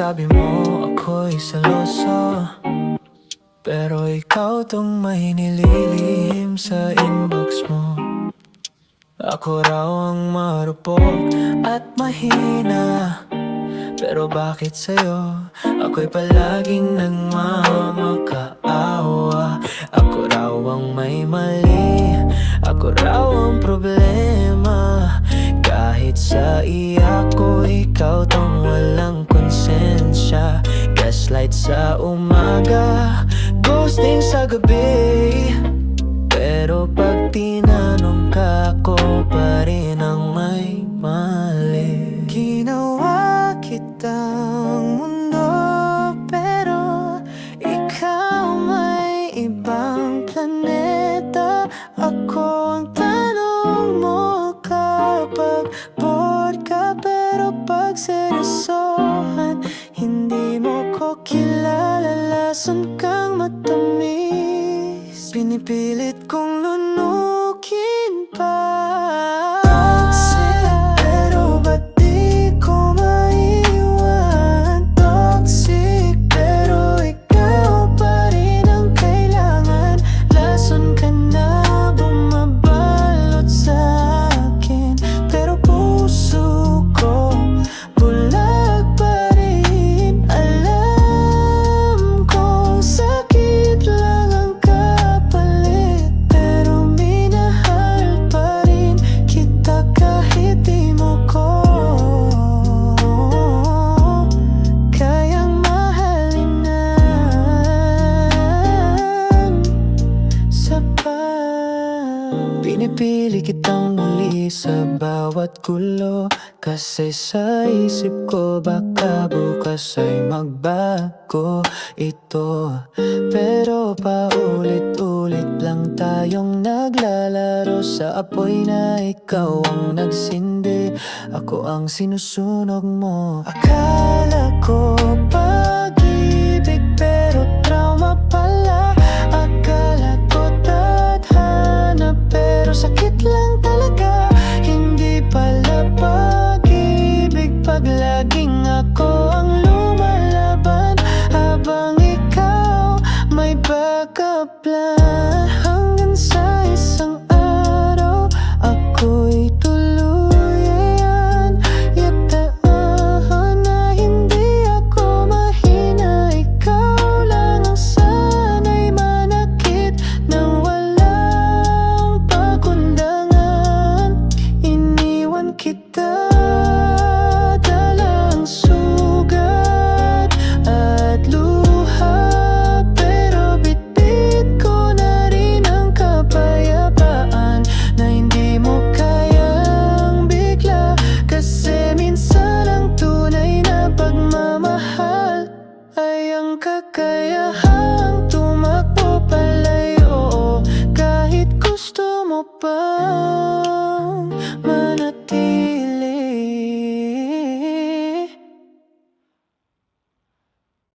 Sabi mo ako'y seloso. Pero ikaw tong may nililihim sa inbox mo. Ako raw ang marupok at mahina. Pero bakit sa'yo? Ako'y palaging nagmamakaawa. Ako raw ang may mali. Ako raw ang problema. Kahit sa iyak ko ikaw tong walang Gaslight sa umaga Ghosting sa gabi. Pero pag tinanong ka ako pa rin ang may mali. Ginawa kitang mundo Pero ikaw may ibang planeta. Ako ang tanong mo kapag bored ka Pero pag seryosohan Hindi mo kilala Lason kang matamis? Pinipilit kong lunukin pa kitang muli sa bawat gulo. Kasi sa isip ko baka bukas ay magbago ito. Pero paulit-ulit lang tayong naglalaro. Sa apoy na ikaw ang nagsindi. Ako ang sinusunog mo. Akala ko